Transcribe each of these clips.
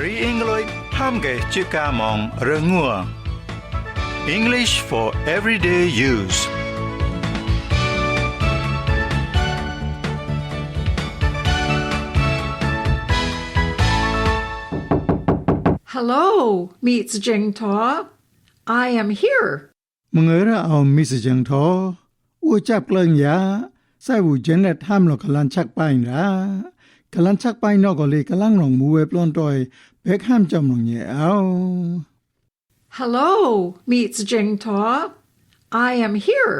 រីអេងលុយហាំកេជាកាមងរងួរ English for everyday use Hello, Miss Jing Taw. I am here. Mngera au Miss Jing Taw. U chap klang ya. Sai u jenet ham lo kalan chak pain. กลันชักไปนอกก็เลยกลังรองมูเวปลอนตอยเบคแฮมจำรองเยเอา Hello, meets Jing Taw. I am here.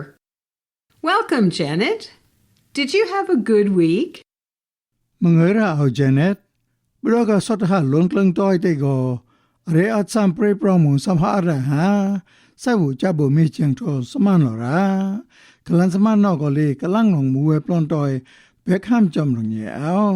Welcome, Janet. Did you have a good week? มึงเอราเอาจเน็ตบรก็สดหาลนกลงตอยเตโกเรอัดซามเปรปรอมุสัมภาระฮะใส่บุจับบุมีเจียงทอสมานหรอระกลันสมานนอกก็เลยกลังรองมูเวปลอนตอย แบกห้ามจำลงเยเอา Yes, I was very busy preparing for our son's birthday. Oh, that sounds like fun. It's always good to have something positive to celebrate. อิญอก็ตอปว่าเพื่อมิบสิ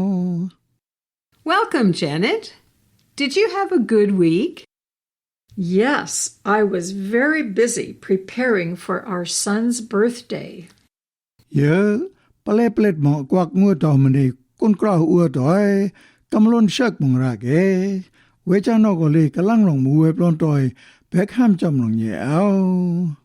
บข้าราส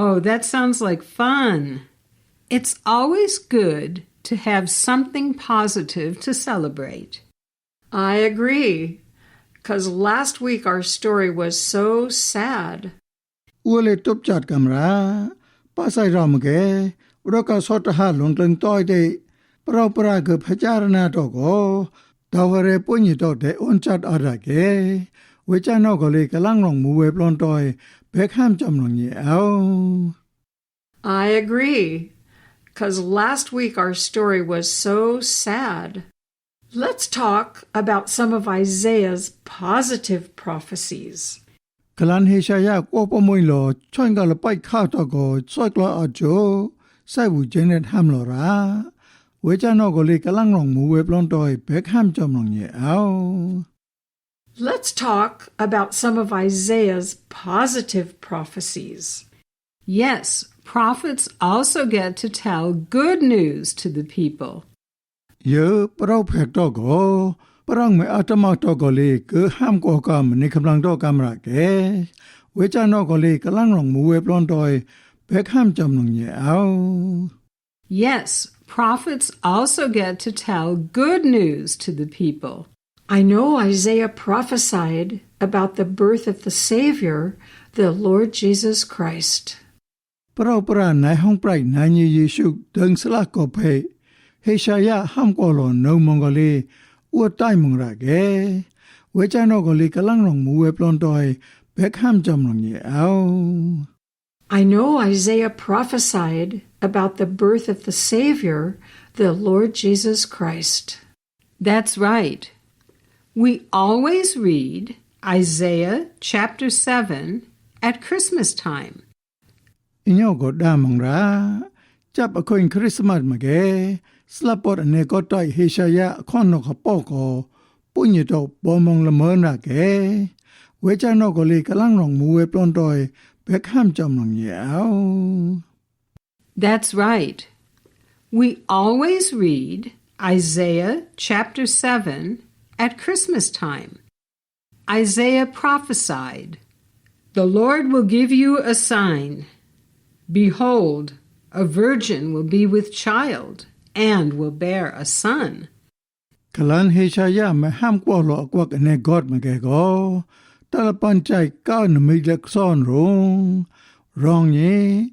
Oh, that sounds like fun. It's always good to have something positive to celebrate. I agree, because last week our story was so sad. ဦးလေတုပ်ချတ်ကမရာပါဆိုင်ရမကေရကဆော့တဟလွန်တန်တော့တဲ့ပရောပရာကဖကြရနာတော့ကို I agree cuz last week our story was so sad. Let's talk about some of Isaiah's positive prophecies. Kalan he shaya ko pomoy lo choin ga lo pai kha to go klo a jo sai jenet ham lo ra เจเนตห้ามหลอราเวจานอกก็เลยกำลังลงมูเวปลอนต้อยเบกห้ามจำลงเยเอา Let's talk about some of Isaiah's positive prophecies. Yes, prophets also get to tell good news to the people. เยอะปเราแพกตอกอปรังไม่อาตมาตอกอเลยคือห้ามก่อกรรมในกำลังตอกรรมระแกเวจานอกอเลยกำลังลงมูเวปลอนตอยแบกห้ามจำลงเยเอา Yes, prophets also get to tell good news to the people. I know Isaiah prophesied about the birth of the Savior, the Lord Jesus Christ. Parapara ni mongole ra ge. I know Isaiah prophesied about the birth of the Savior, the Lord Jesus Christ. That's right. We always read Isaiah chapter 7 at Christmas time. Inyo go da mangra chap akoin Christmas mage slapot ne go tai heshaya khonno ka poko punyi to bomong lamon ra ke we cha no go le kalang rong mu we plon toy bekham chom nong yao that's right. We always read Isaiah chapter 7 at Christmas time. Isaiah prophesied, The Lord will give you a sign. Behold, a virgin will be with child and will bear a son. Kalan Heshaya maham kwalo kwak ne god magego talapanchai me midak son rong rong ye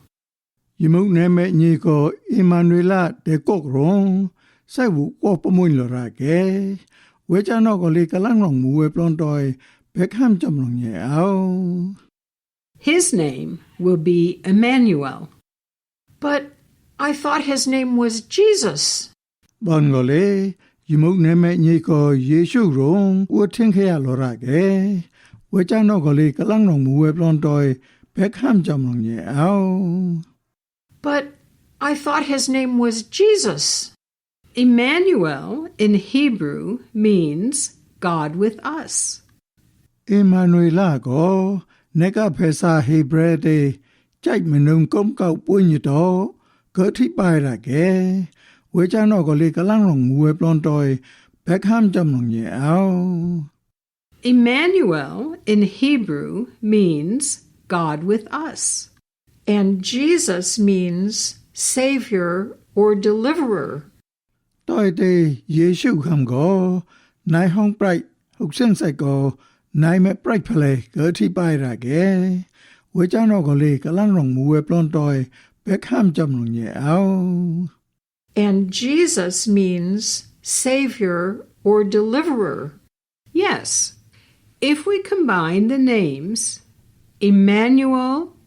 ယမုန်နေမဲ့ညီကိုအီမန်နွေလာတေကော့ရုံစိုက်ဘူးကောပမွင်လရကေဝေချာနောကိုလေကလန်လုံးမူဝဲပလွန်တော်ဘက်ဟမ်ကြမလုံးရဲ့အောင် His name will be Emmanuel. But I thought his name was Jesus. ဘန်ကိုလေယမုန်နေမဲ့ညီကိုယေရှုရုံဝထင်ခဲရလောရကေ But I thought his name was Jesus. Emmanuel in Hebrew means God with us. Emmanuelago nega pesa hebrede chai menung kom kau punyito cơ thi bài là kê quê cha nó có lì cả lăng lòng nguê plon tôi bác ham áo. Emmanuel in Hebrew means God with us and Jesus means savior or deliverer. Toi ham go nai hong prai sen sai go nai me prai go ra ge we cha no go le ka lan rong mu we plon toi pe kham rong ye ao. And Jesus means savior or deliverer. Yes. If we combine the names Emmanuel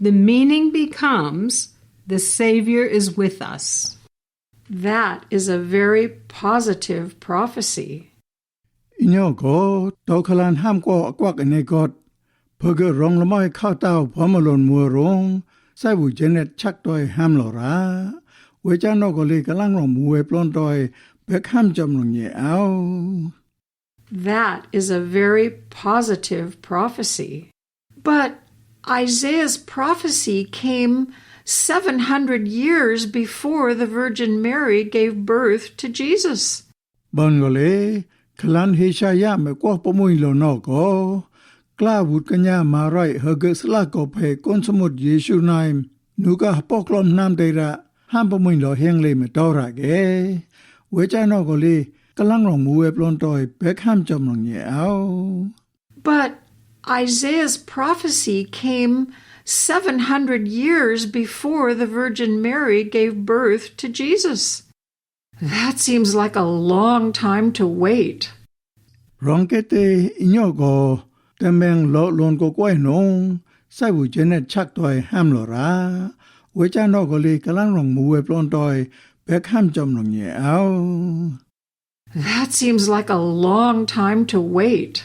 the meaning becomes the Savior is with us. That is a very positive prophecy. Inyo go tokalan ham ko ne got rong lomai kha tao phamalon mu rong sai bu jenet chak toy ham lo ra we cha no le kalang mu we plon toy ye ao That is a very positive prophecy. But Isaiah's prophecy came 700 years before the Virgin Mary gave birth to Jesus. Bongole, klan hishaya me kwa pomoi lo no ko. Kla kanya ma rai hege sla ko phe kon samut Yesu nai. Nu ka po klom nam de ra. Lo heng me to ge. We no ko le kalang rong mu we toy pek ham chom rong ye ao. But Isaiah's prophecy came 700 years before the Virgin Mary gave birth to Jesus. That seems like a long time to wait. Rongkete inyogo temeng lo lon ko kwe nong sai bu jene chak toy ham lo ra we cha no go le kalang rong mu we plon toy bek ham jom nong ye ao That seems like a long time to wait.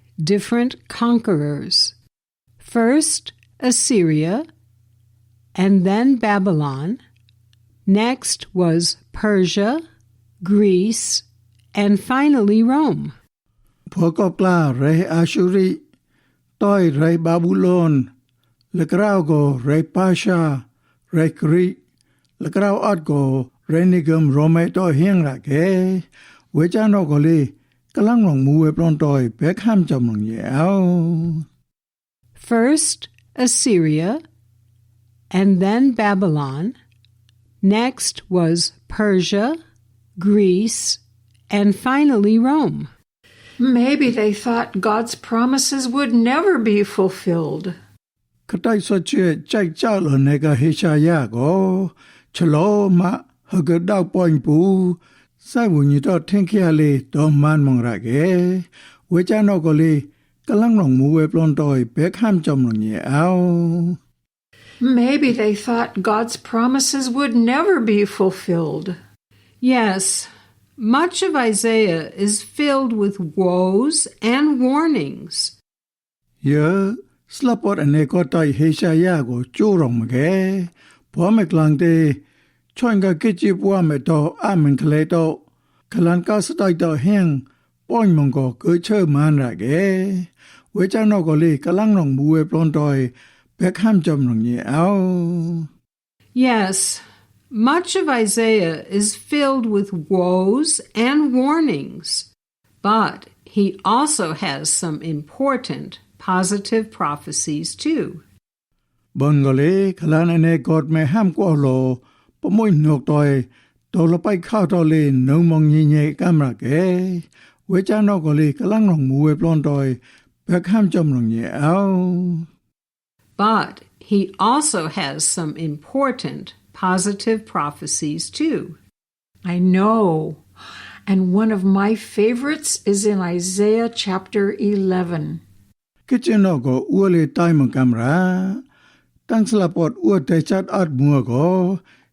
different conquerors. First, Assyria, and then Babylon. Next was Persia, Greece, and finally Rome. Pokopla re Ashuri, toi re Babylon, le grago re Pasha, re Kri, le grau adgo re nigum Rome to hinga ke, wejano goli. Kalang. First Assyria and then Babylon. Next was Persia, Greece, and finally Rome. Maybe they thought God's promises would never be fulfilled. Katai so che chai cha lo nega hesha ya go chalo ma hagad dao pu sai wu ni to thin khia le do man mong ra ge we cha no ko le kalang long mu we plon toy be kham chom long ye ao Maybe they thought God's promises would never be fulfilled. Yes, much of Isaiah is filled with woes and warnings. Yeah, slapot ane ko tai he sha ya ko chu rong ma ge klang de chon ga ke chi bua me to a men kle to kalan ka sa to heng pon mong ko ke che man ra ge we cha no ko le kalang long mu we plon toy be kham chom long ye ao Yes, much of Isaiah is filled with woes and warnings, but he also has some important positive prophecies too. bon go le kalan god me ham ko lo po mo nok toy to lo pai kha to le no mong ni ni kam ra ge we cha no ko le kalang long mu we plon toy be kham chom long ye ao But he also has some important positive prophecies too. I know. And one of my favorites is in Isaiah chapter 11. ke chen no go u le tai mo kam ra tang sla pot u te chat at mu go he sha ya khon nok cho mu ra ge we cha no ko le kalang long mu we plon toy be kham chom long ye ao I know. And one of my favorites is in Isaiah chapter 11. The wolf will lie down with the lamb. kla grip ko mong mu cha ka sa samut rong mu we cha no ko kalang long mu we plon toy be kham chom long ye ao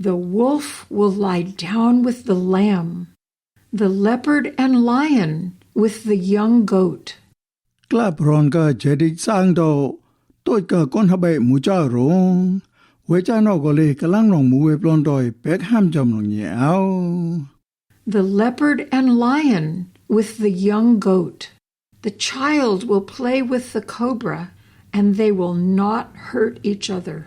The wolf will lie down with the lamb, the leopard and lion with the young goat. Klap ron ka sang do, tôi ka con habe mu cha rong. We cha no go le kalang rong mu we plon doi pek ham jom rong yao. The leopard and lion with the young goat. The child will play with the cobra, and they will not hurt each other.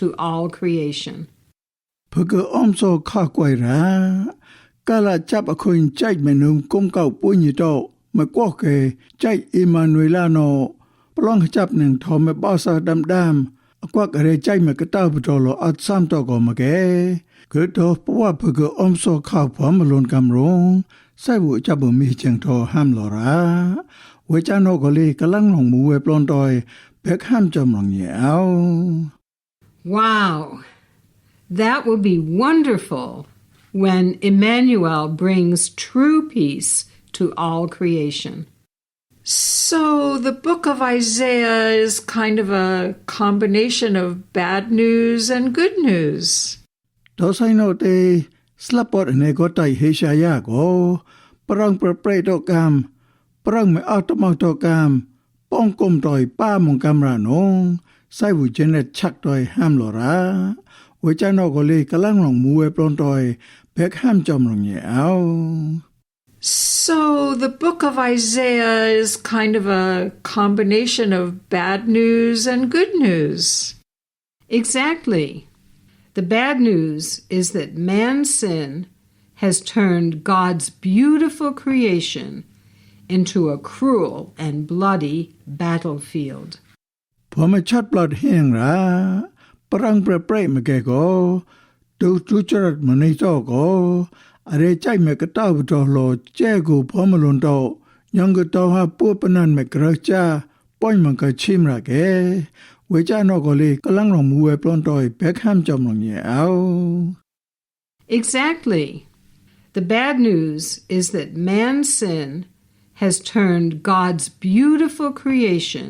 to all creation. ဖကအုံးစောခကွိုင်ရာကလာချပ်အခွင်ကြိုက်မနုံကုံကောက်ပွညတော့မကော့ကေကြိုက်အီမန်နွေလာနောပလောင်းချပ်နင်ထော်မပါစာဒမ်ဒမ်အကွက်ရဲကြိုက်မကတောက်ပတော်လောအတ်ဆမ်တော့ကောမကေကေတော့ပဝဖကအုံးစောခဖွာမလွန်ကံရုံဆိုင်ဘူးချပ်ဘမီချင်ထော်ဟမ်လောရာဝေချာနောကလေးကလန်းနှုံမူဝဲပလွန်တော်ဘက်ဟမ်ကြုံရောင်ရအောင် Wow, that will be wonderful when Emmanuel brings true peace to all creation. So, the book of Isaiah is kind of a combination of bad news and good news. Dosaino te slapot prang prang pa mong so the book of Isaiah is kind of a combination of bad news and good news. Exactly. The bad news is that man's sin has turned God's beautiful creation into a cruel and bloody battlefield. พอมาชัดปลอดแห้งราปรังประเปรมาแกก็ดูทุจริตมันในโตก็อะไรใจเมกต้าบตอโลแจ้กูพอมาลนโตยังก็ตอหาปัวปนันเมกระจ้าป้อยมันก็ชิมระแกเวจานอกเลยกำลังลงมือปลอนตอยแบกห้ามจอมลงเหนียว Exactly. The bad news is that man's sin has turned God's beautiful creation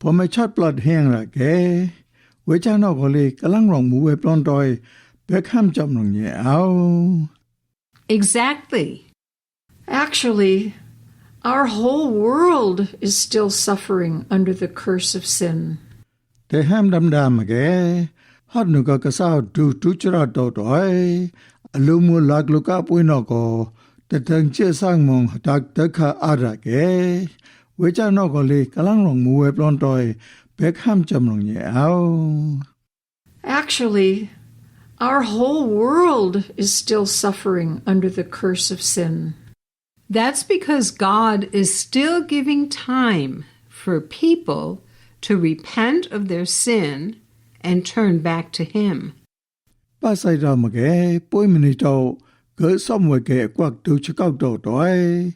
พอไม่ชัดปลอดแห้งละแกเวชานอกก็เลยกำลังรองหมูเวปลอนดอยเบคฮัมจำลงเนี่ยเอา Exactly. Actually, our whole world is still suffering under the curse of sin. แต่ห้ามดำดามแกฮอดนุก็กระซ้าดูทุจราดดอยอลูมูลักลูกาปุยนอก็แต่ถึงเชื่อสร้างมองดักตะคาอาระแก wecha actually our whole world is still suffering under the curse of sin. That's because god is still giving time for people to repent of their sin and turn back to him. Pasai ra ma ge poi mini to ge toy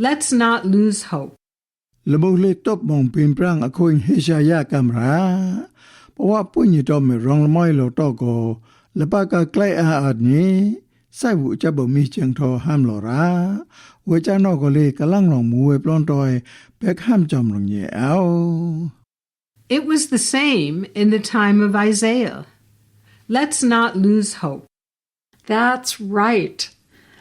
Let's not lose hope. Mong po to rong lo to ko. Ka ni. Sai wu cha bo mi ham lo ra. Cha no ko le ka lang rong mu we plon chom rong ye ao. It was the same in the time of Isaiah. Let's not lose hope. That's right.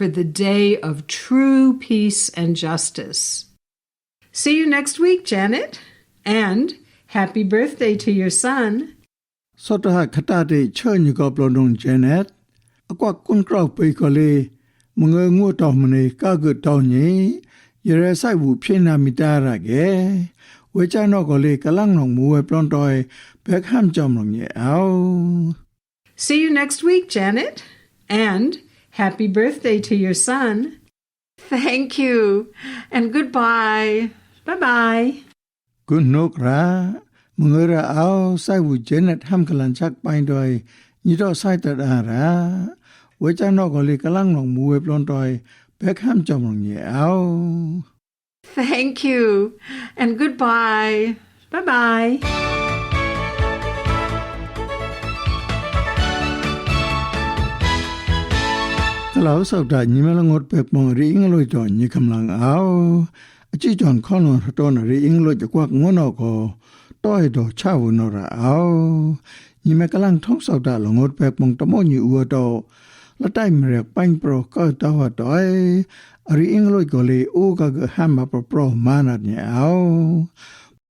for the day of true peace and justice. See you next week, Janet, and happy birthday to your son. Sotaha khatade chön go blondong Janet. Akwa kun krau pe ko le mngo ngo taw mne ka gu taw ni yere sai bu phyin na mi ta ra ge. We cha no ko le kalang nong mu we blond toy back ham jom nong ye ao. See you next week, Janet, and Happy birthday to your son. Thank you, and goodbye. Bye bye. Good no gra. Mungera ao sai wu jenet ham kalan chak pain doi. Nito sai tad ara. Wacha no goli kalang long muwe plon doi. Bek ham chom rong ye ao. Thank you, and goodbye. Bye bye. Hello စောက်တာညီမလငတ်ပဲပုံရီအင်္ဂလိပ်တော့ညီကမလန်အောင်အကြည့်ကြွန်ခေါနတော့နရီအင်္ဂလိပ်ကွာငွနောကိုတော့တော့ချဝနော်ရအောင်ညီမကလန်ထုံးစောက်တာလငတ်ပဲပုံတမောညီဦးတော့လတိုင်မရ